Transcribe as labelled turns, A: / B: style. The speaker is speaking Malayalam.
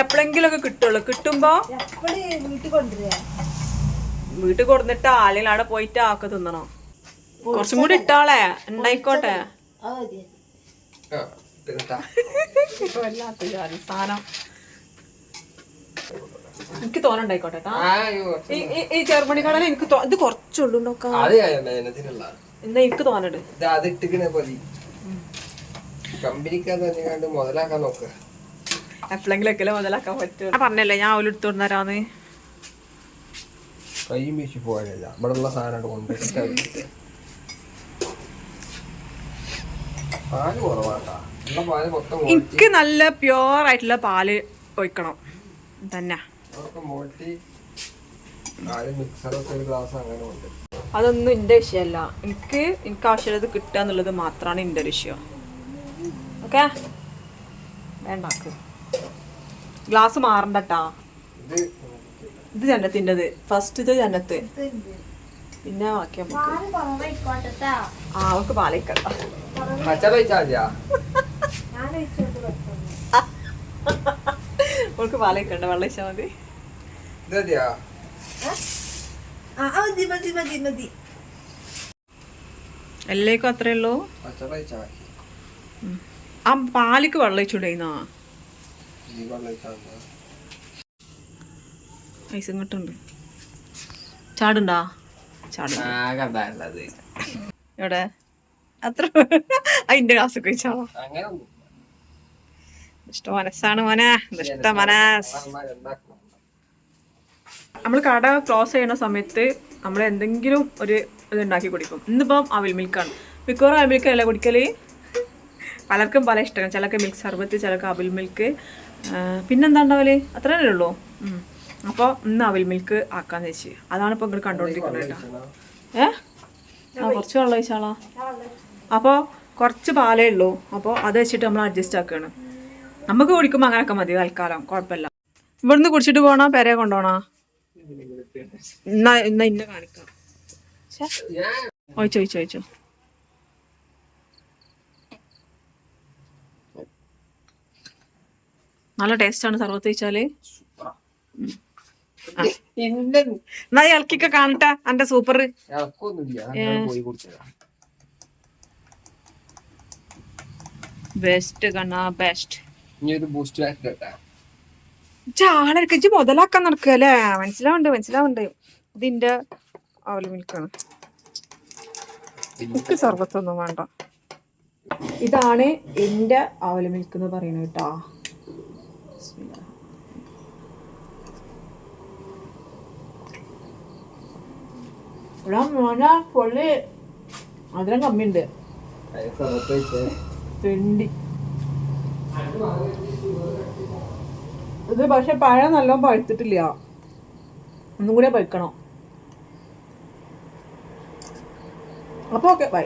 A: എപ്പോഴെങ്കിലും ഒക്കെ കിട്ടുള്ളൂ. കിട്ടുമ്പോ
B: വീട്ടിൽ
A: കൊടുത്തിട്ട് ആലിലാണ് അവിടെ പോയിട്ട് ആക്കെ തിന്നണം. കുറച്ചും കൂടി ഇട്ടാളെ. ഉണ്ടായിക്കോട്ടെ. സാധനം എനിക്ക് തോന്നുണ്ടായിക്കോട്ടെ. ഈ കടല എനിക്ക് ഇത് കുറച്ചുള്ളൂ നോക്കാം എന്നാ എനിക്ക് തോന്നണ്ട്.
C: കമ്പനിക്കാൻ അത് ഇട്ടിക്കണേ മതി കമ്പനിക്ക് അത് തന്നെ മുതലാക്കാൻ നോക്കുക
A: എപ്പോഴെങ്കിലൊക്കെ മുതലാക്കാൻ പറ്റും. ഞാൻ പറഞ്ഞല്ലേ ഞാൻ അവൽ എടുത്തു തരാന്ന്
C: കൈയും വീശി പോകാനില്ല ഇവിടെ ഉള്ള സാധനം കൊണ്ട് പാൽ കുറവാട്ടാ. ഉള്ള പാൽ മൊത്തം
A: എനിക്ക് നല്ല പ്യുവർ ആയിട്ടുള്ള പാൽ ഒഴിക്കണം. തന്നെ അതൊന്നും എന്റെ വിഷയമല്ല എനിക്ക് എനിക്ക് ആവശ്യമുള്ളത് കിട്ടുക എന്നുള്ളത് മാത്രമാണ് എന്റെ ഒരു വിഷയം. ഓക്കെ വേണ്ടാക്ക്. ഗ്ലാസ് മാറണ്ടട്ടാ.
C: ഇത്
A: ഫസ്റ്റ് ഇത് ജനത്ത്. പിന്നെ ബാക്കി ആ
B: ഒഴിച്ചോണ്ട് വെക്കുന്നു
A: അവൾക്ക് പാലിക്കണ്ട വെള്ളം ഇച്ചാ മതി. എല്ലാവർക്കും അത്രേ ഉള്ളൂ. ആ പാലിക്ക് വെള്ളം ഒഴിച്ചുകൊണ്ടിരുന്നോ
C: ഈ വെള്ളം ഒഴിച്ചാ മതി
A: ഐസ് ഇങ്ങോട്ടുണ്ട്. ചാടുണ്ടാ? ചാടും.
C: ആകെ ഉണ്ടായിരുന്നത്
A: എവിടെ? അത്ര അതിന്റെ ക്ലാസ് കഴിച്ചാളോ ഇഷ്ട മനസ്സാണ് മോനെ. ഇഷ്ട മനസ് നമ്മൾ കട ക്ലോസ് ചെയ്യുന്ന സമയത്ത് നമ്മൾ എന്തെങ്കിലും ഒരു ഇത് ഉണ്ടാക്കി കുടിക്കും. ഇന്നിപ്പം അവിൽ മിൽക്കാണ് മിക്കവാറും അവിൽ മിൽക്ക് അല്ല കുടിക്കൽ. പലർക്കും പല ഇഷ്ടമാണ് ചിലക്ക് മിൽക്ക് സർബത്ത് ചിലക്ക് അവിൽ മിൽക്ക് പിന്നെന്താ ഉണ്ടാവൽ അത്ര തന്നെ ഉള്ളൂ അപ്പോൾ ഇന്ന് അവിൽ മിൽക്ക് ആക്കാന്ന് വെച്ച് അതാണ് ഇപ്പൊ ഇങ്ങോട്ട് കണ്ടുകൊണ്ടിരിക്കുന്നത് ഏ? ആ കുറച്ച് വെള്ളം ഒഴിച്ചാളോ അപ്പോൾ കുറച്ച് പാലേ ഉള്ളൂ. അപ്പോൾ അത് വെച്ചിട്ട് നമ്മൾ അഡ്ജസ്റ്റ് ആക്കുകയാണ് നമുക്ക് കുടിക്കുമ്പോൾ അങ്ങനെയൊക്കെ മതി തൽക്കാലം. കുഴപ്പമില്ല ഇവിടുന്ന് കുടിച്ചിട്ട് പോകണോ പെരെ കൊണ്ടുപോകണോ എന്നാ എന്നാ ഇന്ന കാണിക്കാം. ഒഴിച്ചോ ഒഴിച്ചോ ഒഴിച്ചോ. നല്ല ടേസ്റ്റാണ് സർവത്ത് വെച്ചാൽ
C: ഇന്നെ
A: എന്നാ ഇളക്കിക്ക കാണട്ടെ എന്റെ സൂപ്പർ ബെസ്റ്റ് കണ്ണാ ബെസ്റ്റ് ചാളരക്ക് ഇജ്ജ് മുതലാക്കാൻ നടക്കല്ലേ മനസ്സിലാവുണ്ട് മനസ്സിലാവുണ്ട്. ഇതിന്റെ അവൽ മിൽക്കാണ്. എനിക്ക് സർവത്തൊന്നും വേണ്ട. ഇതാണ് എന്റെ അവൽ മിൽക്ക് എന്ന് പറയുന്നത് കേട്ടാ. ബിസ്മില്ലാ. എടാ മോനെ പൊള്ളി. മധുരം കമ്മിയുണ്ട്. തിണ്ടി ഇത് പക്ഷെ പഴം നല്ലോണം പഴുത്തിട്ടില്ല. ഒന്നും കൂടെ പഴുക്കണം. അപ്പോൾ ഓക്കെ ബൈ.